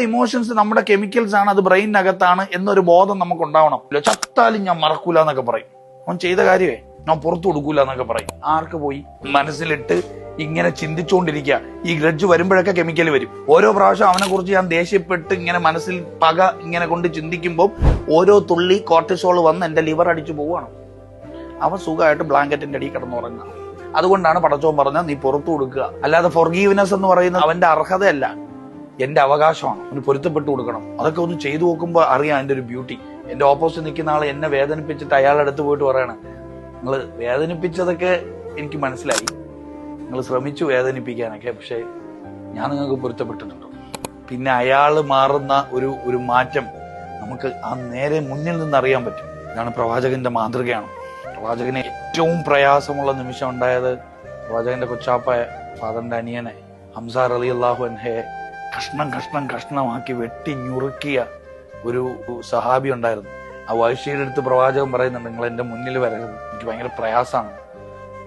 Emotions നമ്മുടെ chemicals ആണ് അത് ബ്രെയിനകത്താണ് എന്നൊരു ബോധം നമുക്ക് ഉണ്ടാവണം ചത്താലും ഞാൻ മറക്കൂല എന്നൊക്കെ പറയും. അവൻ ചെയ്ത കാര്യമേ ഞാൻ പുറത്തു കൊടുക്കൂല എന്നൊക്കെ പറയും. ആർക്ക് പോയി? മനസ്സിലിട്ട് ഇങ്ങനെ ചിന്തിച്ചുകൊണ്ടിരിക്കുക ഈ ഗ്രഡ്ജ് വരുമ്പോഴൊക്കെ കെമിക്കൽ വരും. ഓരോ പ്രാവശ്യം അവനെ കുറിച്ച് ഞാൻ ദേഷ്യപ്പെട്ട് ഇങ്ങനെ മനസ്സിൽ പക ഇങ്ങനെ കൊണ്ട് ചിന്തിക്കുമ്പോൾ ഓരോ തുള്ളി കോർട്ടിസോൾ വന്ന് എന്റെ ലിവർ അടിച്ചു പോവുകയാണ്. അവൻ സുഖമായിട്ട് ബ്ലാങ്കറ്റിന്റെ അടിയിൽ കിടന്നുറങ്ങുക അതുകൊണ്ടാണ് പടച്ചോൻ പറഞ്ഞത് നീ പുറത്തു കൊടുക്കുക. അല്ലാതെ ഫൊർഗീവ്നെസ് എന്ന് പറയുന്നത് അവന്റെ അർഹതയല്ല. എന്റെ അവകാശമാണ്. ഒന്ന് പൊരുത്തപ്പെട്ടു കൊടുക്കണം. അതൊക്കെ ഒന്ന് ചെയ്തു നോക്കുമ്പോൾ അറിയാം എന്റെ ഒരു ബ്യൂട്ടി എന്റെ ഓപ്പോസിറ്റ് നിൽക്കുന്ന ആളെ എന്നെ വേദനിപ്പിച്ചിട്ട് അയാളുടെ അടുത്ത് പോയിട്ട് പറയണം നിങ്ങൾ വേദനിപ്പിച്ചതൊക്കെ എനിക്ക് മനസ്സിലായി. നിങ്ങൾ ശ്രമിച്ചു വേദനിപ്പിക്കാനൊക്കെ പക്ഷേ ഞാൻ നിങ്ങൾക്ക് പൊരുത്തപ്പെട്ടിട്ടുണ്ട്. പിന്നെ അയാൾ മാറുന്ന ഒരു ഒരു മാറ്റം നമുക്ക് ആ നേരെ മുന്നിൽ നിന്ന് അറിയാൻ പറ്റും. ഇതാണ് പ്രവാചകന്റെ മാതൃകയാണ്. പ്രവാചകന് ഏറ്റവും പ്രയാസമുള്ള നിമിഷം ഉണ്ടായത് പ്രവാചകന്റെ കൊച്ചാപ്പായ ഫാദറിന്റെ അനിയനെ ഹംസാർ അലി അള്ളാഹു അൻഹയെ കഷ്ണം കഷ്ണം കഷ്ണമാക്കി വെട്ടി ഞുറുക്കിയ ഒരു സഹാബി ഉണ്ടായിരുന്നു. ആ വൈശ്യയുടെ അടുത്ത് പ്രവാചകൻ പറയുന്നുണ്ട് നിങ്ങൾ എന്റെ മുന്നിൽ വരരുത്. എനിക്ക് ഭയങ്കര പ്രയാസമാണ്.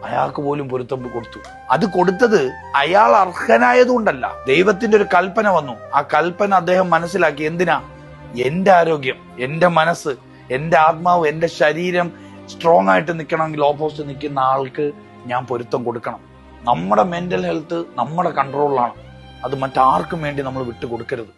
അയാൾക്ക് പോലും പൊരുത്തം കൊടുത്തു. അത് കൊടുത്തത് അയാൾ അർഹനായതുകൊണ്ടല്ല. ദൈവത്തിന്റെ ഒരു കൽപ്പന വന്നു. ആ കൽപ്പന അദ്ദേഹം മനസ്സിലാക്കി. എന്തിനാ? എന്റെ ആരോഗ്യം എന്റെ മനസ്സ് എന്റെ ആത്മാവ് എന്റെ ശരീരം സ്ട്രോങ് ആയിട്ട് നിൽക്കണമെങ്കിൽ ഓപ്പോസിറ്റ് നിൽക്കുന്ന ആൾക്ക് ഞാൻ പൊരുത്തം കൊടുക്കണം. നമ്മുടെ മെന്റൽ ഹെൽത്ത് നമ്മുടെ കൺട്രോളിലാണ് അത് മറ്റാർക്കും വേണ്ടി നമ്മൾ വിട്ടു കൊടുക്കരുത്